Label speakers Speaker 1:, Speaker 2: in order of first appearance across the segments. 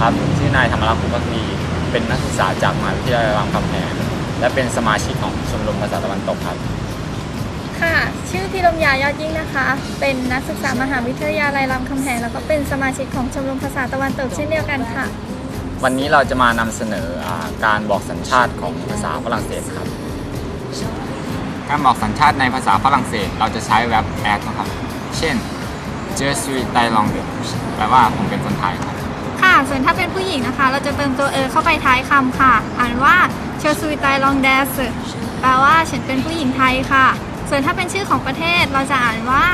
Speaker 1: ครับชื่อนายธรรมรักษ์ภูมิพักดีเป็นนักศึกษาจากมหาวิทยาลัยรามคำแหงและเป็นสมาชิกของชมรมภาษาตะวันตกครับ
Speaker 2: ค่ะ ชื่อพิรมยายอดยิ่งนะคะ เป็นนักศึกษามหาวิทยาลัยรามคำแหงแล้วก็เป็นสมาชิกของชมรมภาษาตะวันตกเช่นเดียวกันค่ะ
Speaker 1: วันนี้เราจะมานำเสนออาการบอกสัญชาติของภาษาฝรั่งเศสครับ การบอกสัญชาติในภาษาฝรั่งเศส เราจะใช้แว็บแอดนะครับ เช่น je suis thaïlandais แปลว่าผมเป็นคนไทยครับ
Speaker 2: ค่ะ ส่วนถ้าเป็นผู้หญิงนะคะ เราจะเติมตัวเออเข้าไปท้ายคำค่ะ อ่านว่าเชอซุยไตลองเดสแปลว่าฉันเป็นผู้หญิงไทยค่ะ ส่วนถ้าเป็นชื่อของประเทศเราจะอ่านว่า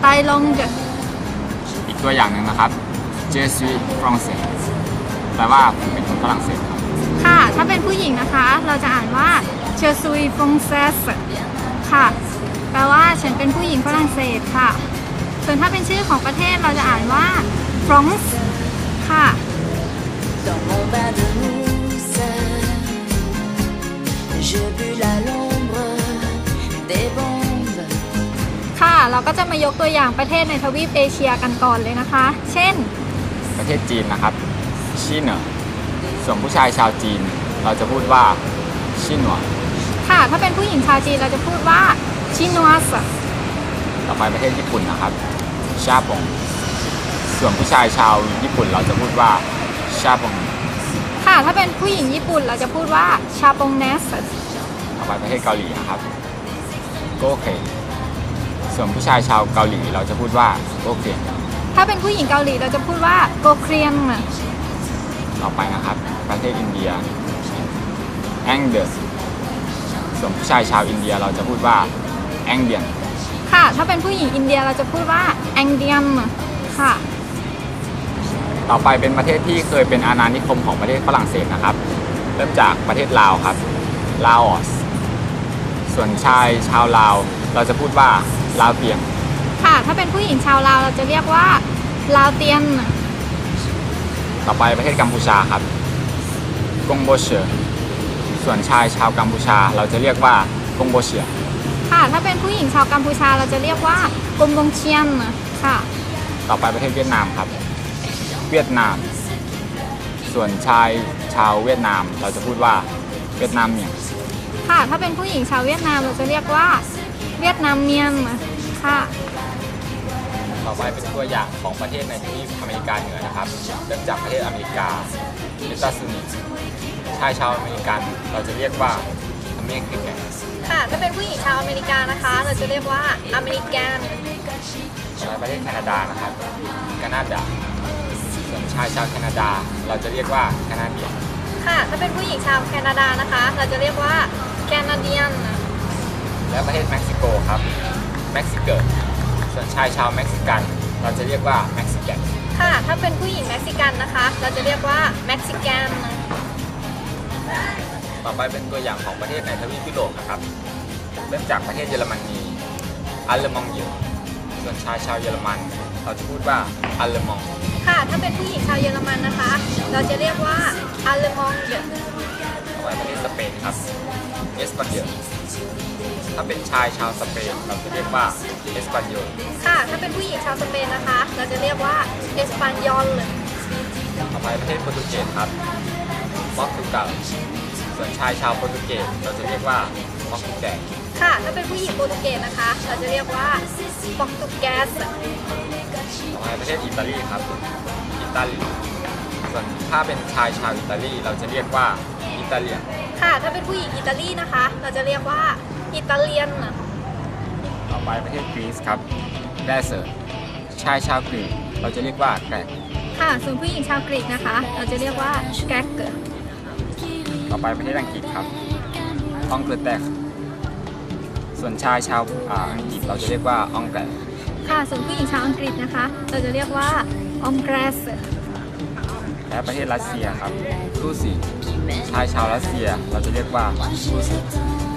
Speaker 2: ไตลงเด
Speaker 1: อีกตัวอย่างหนึ่งนะครับ je suis français แปลว่าผมเป็นคนฝรั่งเศสครับ
Speaker 2: ค่ะ ถ้าเป็นผู้หญิงนะคะ เราจะอ่านว่าเชอซุยฟงเซสค่ะ แปลว่าฉันเป็นผู้หญิงฝรั่งเศสค่ะ ส่วนถ้าเป็นชื่อของประเทศเราจะอ่านว่า France ค่ะ เราก็จะมายกตัวอย่างประเทศในทวีปเอเชียกันก่อนเลยนะคะ เช่น
Speaker 1: ประเทศจีนนะครับชิเนอส่วนผู้ชายชาวจีน เราจะพูดว่าชินัว
Speaker 2: ค่ะ ถ้าเป็นผู้หญิงชาวจีนเราจะพูดว่าชิน o ส
Speaker 1: ต่อไปประเทศญี่ปุ่นนะครับ ชาปง ส่วนผู้ชายชาวญี่ปุ่นเราจะพูดว่าชาปง
Speaker 2: ค่ะ ถ้าเป็นผู้หญิงญี่ปุ่นเราจะพูดว่าชาปงเนส
Speaker 1: ต่อไปประเทศเกาหลีนะครับโกเค ส่วนผู้ชายชาวเกาหลีเราจะพูดว่าโกเค
Speaker 2: ถ้าเป็นผู้หญิงเกาหลีเราจะพูดว่าโกเครียน
Speaker 1: ต่อไปนะครับ ประเทศอินเดียแองเดอร์ส่วนผู้ชายชาวอินเดียเราจะพูดว่าแองเดียน
Speaker 2: ค่ะ ถ้าเป็นผู้หญิงอินเดียเราจะพูดว่าแองเดียมค่ะ
Speaker 1: ต่อไปเป็นประเทศที่เคยเป็นอาณานิคมของประเทศฝรั่งเศสนะครับ เริ่มจากประเทศลาวครับลาออส ส่วนชายชาวลาว เราจะพูดว่าลาวเปียง
Speaker 2: ค่ะ ถ้าเป็นผู้หญิงชาวลาวเราจะเรียกว่าลาวเตียน
Speaker 1: ต่อไปประเทศกัมพูชาครับกงโบเชอส่วนชายชาวกัมพูชา เราจะเรียกว่ากงโบเชีย
Speaker 2: ค่ะ ถ้าเป็นผู้หญิงชาวกัมพูชาเราจะเรียกว่ากลมบงเชียนค่ะ
Speaker 1: ต่อไปประเทศเวียดนามครับ เวียดนาม ส่วนชายชาวเวียดนาม เราจะพูดว่าเวียดนามเมียง
Speaker 2: ค่ะ ถ้าเป็นผู้หญิงชาวเวียดนามเราจะเรียกว่าเวียดนามเมียนค่ะ
Speaker 1: ต่อไปเป็นตัวอย่างของประเทศในทวีปอเมริกาเหนือนะครับ เริ่มจากประเทศอเมริกาเอสตาซูนิชายชาวอเมริกันเราจะเรียกว่าอเมริกัน
Speaker 2: ค่ะ ถ้าเป็นผู้หญิงชาวอเมริกานะคะ เราจะเรียกว่าอเมริกัน
Speaker 1: ต่อไปประเทศแคนาดานะครับแคนาดาส่วนชายชาวแคนาดา เราจะเรียกว่าแคนาเดียน
Speaker 2: ค่ะ ถ้าเป็นผู้หญิงชาวแคนาดานะคะ เราจะเรียกว่า แคนาเดียน
Speaker 1: และประเทศเม็กซิโกครับเม็กซิเกส่วนชายชาวเม็กซิกัน เราจะเรียกว่าเม็กซิกัน
Speaker 2: ค่ะ ถ้าเป็นผู้หญิงเม็กซิกันนะคะ เราจะเรียกว่าเม็กซิกัน
Speaker 1: ต่อไปเป็นตัวอย่างของประเทศในทวีปยุโรปนะครับ เริ่มจากประเทศเยอรมนีอัลเลมองเยอส่วนชายชาวเยอรมัน เราจะพูดว่าอัลเลมอง
Speaker 2: ค่ะ ถ้าเป็นผู้หญิงชาวเยอรมันนะคะ เราจะเรียกว่าอัลเลมองเย
Speaker 1: ต่อ ไปประเทศสเปนครับเอสปานเยอถ้าเป็นชายชาวสเปนเราจะเรียกว่าเอสปานโย
Speaker 2: ค่ะ ถ้าเป็นผู้หญิงชาวสเปนนะคะ เราจะเรียกว่าเอสปานยอล
Speaker 1: ต่อไปประเทศโปรตุเกสครับปอร์ตุกัลส่วนชายชาวโปรตุเกสเราจะเรียกว่าปอร์ตุแกส
Speaker 2: ค่ะ ถ้าเป็นผู้หญิงโปรตุเกสนะคะ เราจะเรียกว่าโปรตุเกส
Speaker 1: ต่อไปประเทศอิตาลีครับ อิตาลี ส่วนถ้าเป็นชายชาวอิตาลีเราจะเรียกว่าอิ ตาเลียน
Speaker 2: ค่ะ ถ้าเป็นผู้หญิงอิตาลีนะคะ เราจะเรียกว่าอิตาเลียน
Speaker 1: ต่อไปประเทศกรีซครับแกรเซอร์ชายชาวกรีกเราจะเรียกว่าแกรก
Speaker 2: ค่ะ ส่วนผู้หญิงชาวกรีกนะคะ เราจะเรียกว่าแกรก
Speaker 1: ต่อไปประเทศอังกฤษครับองเกลแตกส่วนชายชาวอ่าอังกฤษเราจะเรียกว่าองแกล
Speaker 2: ค่ะ ส่วนผู้หญิงชาวอังกฤษนะคะ เราจะเรียกว่าองเกรส
Speaker 1: และประเทศรัสเซียครับรูซีชายชาวรัสเซียเราจะเรียกว่ารูซี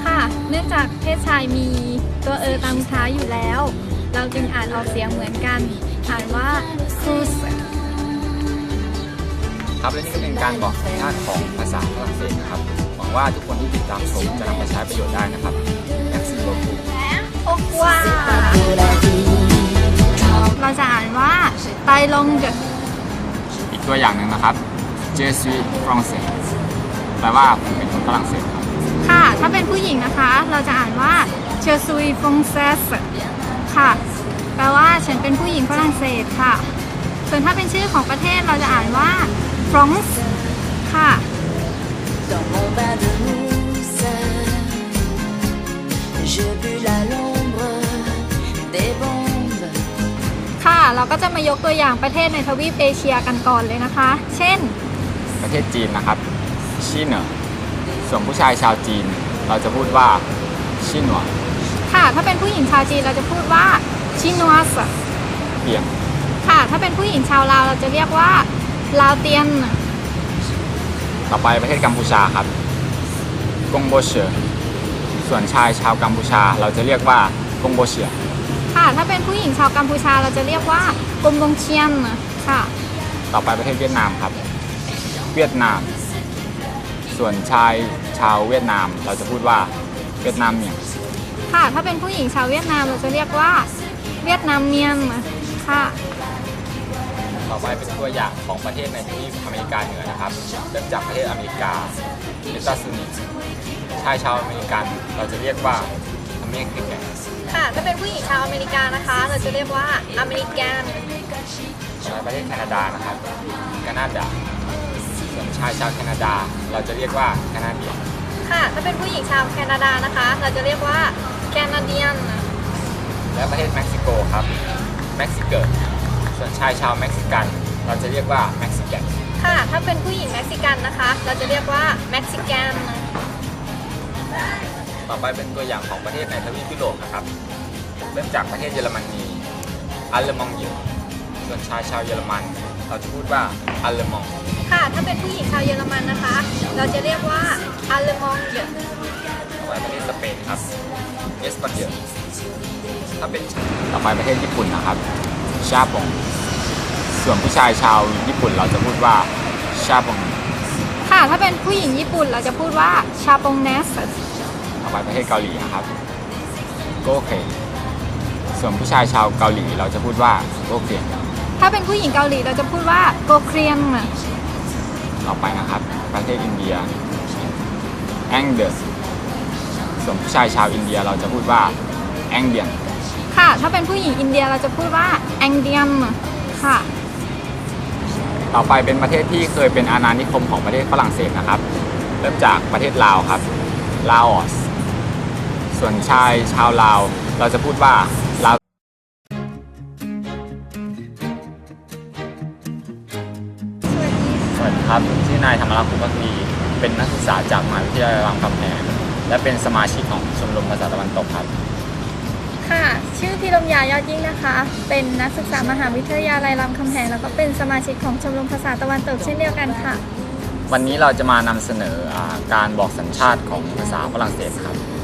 Speaker 2: ค่ะ เนื่องจากเพศชายมีตัวเออตามท้ายอยู่แล้ว เราจึงอ่านออกเสียงเหมือนกัน อ่านว่าครูส
Speaker 1: ครับและนี่ก็เป็นการบอกสัญชาติของภาษาฝรั่งเศสนะครับหวังว่าทุกคนที่ติดตามชมจะนำไปใช้ประโยชน์ได้นะครับแม็กซิโลคู
Speaker 2: โอกว่า
Speaker 3: Pour la vie,
Speaker 2: เราจะอ่านว่าไตลงเด
Speaker 1: อีก ตัวอย่างหนึ่งนะครับ je suis français แปลว่าผมเป็นคนฝรั่งเศสครับ
Speaker 2: ค่ะ ถ้าเป็นผู้หญิงนะคะ เราจะอ่านว่า je suis française ค่ะ แปลว่าฉันเป็นผู้หญิงฝรั่งเศสค่ะ ส่วนถ้าเป็นชื่อของประเทศเราจะอ่านว่า France ค่ะ
Speaker 3: Dans mon bain de mousse, je bus à
Speaker 2: ค่ะ เราก็จะมายกตัวอย่างประเทศในทวีปเอเชียกันก่อนเลยนะคะ เช่น
Speaker 1: ประเทศจีนนะครับชิเนอส่วนผู้ชายชาวจีน เราจะพูดว่าชิหนว
Speaker 2: ค่ะ ถ้าเป็นผู้หญิงชาวจีนเราจะพูดว่า chinoise
Speaker 1: เปียง
Speaker 2: ค่ะ ถ้าเป็นผู้หญิงชาวลาวเราจะเรียกว่าลาวเตียน
Speaker 1: ต่อไปประเทศกัมพูชาครับกงโบเชอส่วนชายชาวกัมพูชาเราจะเรียกว่ากงโบเชีย
Speaker 2: ค่ะ ถ้าเป็นผู้หญิงชาวกัมพูชาเราจะเรียกว่ากมบงเชียนค่ะ
Speaker 1: ต่อไปประเทศเวียดนามครับ เวียดนาม ส่วนชายชาวเวียดนาม เราจะพูดว่าเวียดนามเมียง
Speaker 2: ค่ะ ถ้าเป็นผู้หญิงชาวเวียดนามเราจะเรียกว่า เวียดนามเมียนค่ะ
Speaker 1: ต่อไปเป็นตัวอย่างของประเทศในทวีปอเมริกาเหนือนะครับ เริ่มจากประเทศอเมริกาเอสตาซูนิชายชาวอเมริกันเราจะเรียกว่าอ เมริกัน
Speaker 2: ค่ะถ้าเป็นผู้หญิงชาวอเมริกานะคะ เราจะเรียกว่าอเมริกัน
Speaker 1: ต่อไปประเทศแคนาดานะครับแคนาดาส่วนชายชาวแคนาดา เราจะเรียกว่าแคนาเดียน
Speaker 2: ค่ะ ถ้าเป็นผู้หญิงชาวแคนาดานะคะ เราจะเรียกว่าแคนาเดียน
Speaker 1: และประเทศเม็กซิโกครับเม็กซิเกส่วนชายชาวเม็กซิกัน เราจะเรียกว่าเม็กซิกัน
Speaker 2: ค่ะ ถ้าเป็นผู้หญิงเม็กซิกันนะคะ เราจะเรียกว่าเม็กซิกัน
Speaker 1: ต่อไปเป็นตัวอย่างของประเทศในทวีปยุโรปนะครับ เริ่มจากประเทศเยอรมนีอัลเลมองเยส่วนชายชาวเยอรมัน เราจะพูดว่าอัลเลมอง
Speaker 2: ค่ะ ถ้าเป็นผู้หญิงชาวเยอรมันนะคะ เราจะเรียกว่าอัลเลมองเย
Speaker 1: ต่อไปประเทศสเปนครับเอสปันเยถ้าเป็นต่อไปประเทศญี่ปุ่นนะครับ ชาปง ส่วนผู้ชายชาวญี่ปุ่นเราจะพูดว่าชาปง
Speaker 2: ค่ะ ถ้าเป็นผู้หญิงญี่ปุ่นเราจะพูดว่าชาปงเนส
Speaker 1: ต่อไปประเทศเกาหลีนะครับโกเค ส่วนผู้ชายชาวเกาหลีเราจะพูดว่าโกเคียน
Speaker 2: ถ้าเป็นผู้หญิงเกาหลีเราจะพูดว่าโกเครียน
Speaker 1: ต่อไปนะครับ ประเทศอินเดียแองเดสส่วนผู้ชายชาวอินเดียเราจะพูดว่าแองเดียน
Speaker 2: ค่ะ ถ้าเป็นผู้หญิงอินเดียเราจะพูดว่าแองเดียนค่ะ
Speaker 1: ต่อไปเป็นประเทศที่เคยเป็นอาณานิคมของประเทศฝรั่งเศสนะครับ เริ่มจากประเทศลาวครับลาออส ส่วนชายชาวลาว เราจะพูดว่าลาวสวัสดีครับชื่อนายธรรมรักษ์ภูมิพักดีเป็นนักศึกษาจากมหาวิทยาลัยรามคำแหงและเป็นสมาชิกของชมรมภาษาตะวันตกครับ
Speaker 2: ค่ะ ชื่อพิรมยายอดยิ่งนะคะ เป็นนักศึกษามหาวิทยาลัยรามคำแหงแล้วก็เป็นสมาชิกของชมรมภาษาตะวันตกเช่นเดียวกันค่ะ
Speaker 1: วันนี้เราจะมานำเสนออาการบอกสัญชาติของภาษาฝรั่งเศสครับ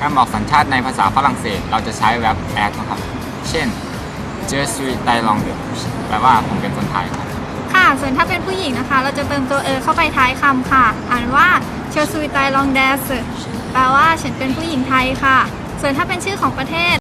Speaker 1: การบอกสัญชาติในภาษาฝรั่งเศส เราจะใช้แบบแอดนะครับ เช่น je suis thaïlandais แปลว่าผมเป็นคนไทยครับ
Speaker 2: ค่ะ ส่วนถ้าเป็นผู้หญิงนะคะ เราจะเติมตัวเออเข้าไปท้ายคำค่ะ อ่านว่าเชอซุยไตลองเดสแปลว่าฉันเป็นผู้หญิงไทยค่ะ ส่วนถ้าเป็นชื่อของประเทศ